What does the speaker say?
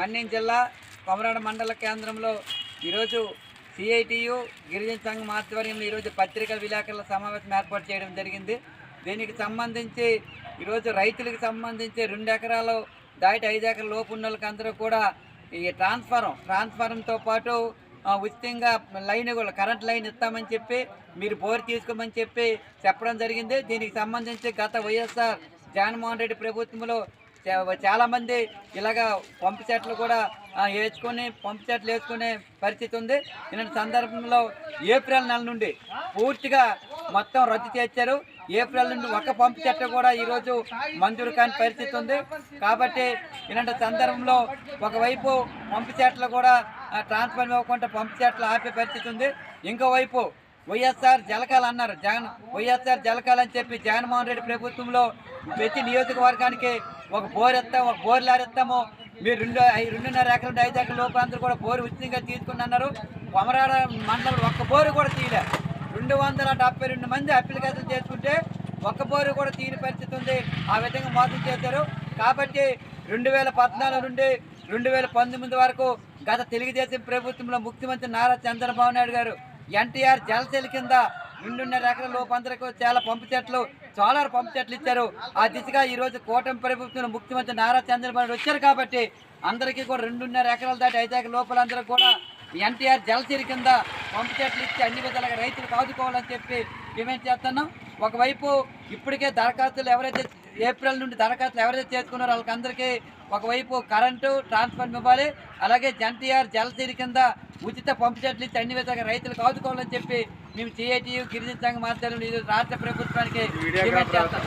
మన్యం జిల్లా కొమరాడ మండల కేంద్రంలో ఈరోజు సిఐటియు గిరిజన సంఘం ఆధ్వర్యంలో ఈరోజు పత్రికా విలేకరుల సమావేశం ఏర్పాటు చేయడం జరిగింది. దీనికి సంబంధించి ఈరోజు రైతులకు సంబంధించి రెండు ఎకరాలు దాటి ఐదు ఎకరాల లోపు ఉన్న వాళ్ళకందరూ కూడా ఈ ట్రాన్స్ఫారం ట్రాన్స్ఫారంతో పాటు ఉచితంగా లైన్ కూడా కరెంట్ లైన్ ఇస్తామని చెప్పి మీరు బోర్ తీసుకోమని చెప్పి చెప్పడం జరిగింది. దీనికి సంబంధించి గత వైఎస్ఆర్ జగన్మోహన్ రెడ్డి ప్రభుత్వంలో చాలామంది ఇలాగ ఇలాగా పంపు చెట్లు కూడా వేసుకొని పంపు చెట్లు వేసుకునే పరిస్థితి ఉంది. ఇలాంటి సందర్భంలో ఏప్రిల్ నెల నుండి పూర్తిగా మొత్తం రద్దు చేశారు. ఏప్రిల్ నుండి ఒక పంపు చెట్టు కూడా ఈరోజు మంజూరు కాని పరిస్థితి ఉంది. కాబట్టి ఇలాంటి సందర్భంలో ఒకవైపు పంపు చెట్లు కూడా ట్రాన్స్ఫర్ ఇవ్వకుండా పంపు చెట్లు ఆపే పరిస్థితి ఉంది. ఇంకోవైపు వైఎస్ఆర్ జలకాలు అన్నారు. జగన్ వైఎస్ఆర్ జలకాలు అని చెప్పి జగన్మోహన్ రెడ్డి ప్రభుత్వంలో ప్రతి నియోజకవర్గానికి ఒక బోర్ ఇస్తాం ఒక బోర్ లారెత్తాము మీరు రెండు రెండున్నర ఎకరం నుండి ఐదు ఎకరం లోపు అందరూ కూడా బోరు ఉచితంగా తీసుకుని అన్నారు కొమరాడ మండలం ఒక్క బోరు కూడా తీయలే. రెండు వందల డెబ్బై రెండు మంది అప్లికేషన్ చేసుకుంటే ఒక్క బోరు కూడా తీయని పరిస్థితి ఉంది. ఆ విధంగా మోసం చేశారు. కాబట్టి రెండు వేల పద్నాలుగు నుండి రెండు వేల పంతొమ్మిది వరకు గత తెలుగుదేశం ప్రభుత్వంలో ముఖ్యమంత్రి నారా చంద్రబాబు నాయుడు గారు ఎన్టీఆర్ జలశైలి కింద రెండున్నర ఎకరాల లోపు అందరికీ చాలా పంపు చెట్లు సోలార్ పంపు చెట్లు ఇచ్చారు. ఆ దిశగా ఈరోజు కూటమి ప్రభుత్వం ముఖ్యమంత్రి నారా చంద్రబాబు నాయుడు వచ్చారు కాబట్టి అందరికీ కూడా రెండున్నర ఎకరాల దాటి ఐదు ఎకరాల లోపల అందరూ కూడా ఎన్టీఆర్ జలసిరి కింద పంపు చెట్లు ఇచ్చి అన్ని విధాలుగా రైతులకు ఆదుకోవాలని చెప్పి మేమేం చేస్తున్నాం. ఒకవైపు ఇప్పటికే దరఖాస్తులు ఎవరైతే ఏప్రిల్ నుండి దరఖాస్తులు ఎవరైతే చేసుకున్నారో వాళ్ళకందరికీ ఒకవైపు కరెంటు ట్రాన్స్ఫర్ ఇవ్వాలి. అలాగే జన్టీఆర్ జలసిరి కింద ఉచిత పంపు చెట్లు ఇచ్చి అన్ని విధంగా రైతులకు ఆదుకోవాలని చెప్పి మేము సిఐటియు గిరిజన సంఘం ఆధ్వర్యంలో ఈరోజు రాష్ట్ర ప్రభుత్వానికి డిమాండ్ చేస్తాం.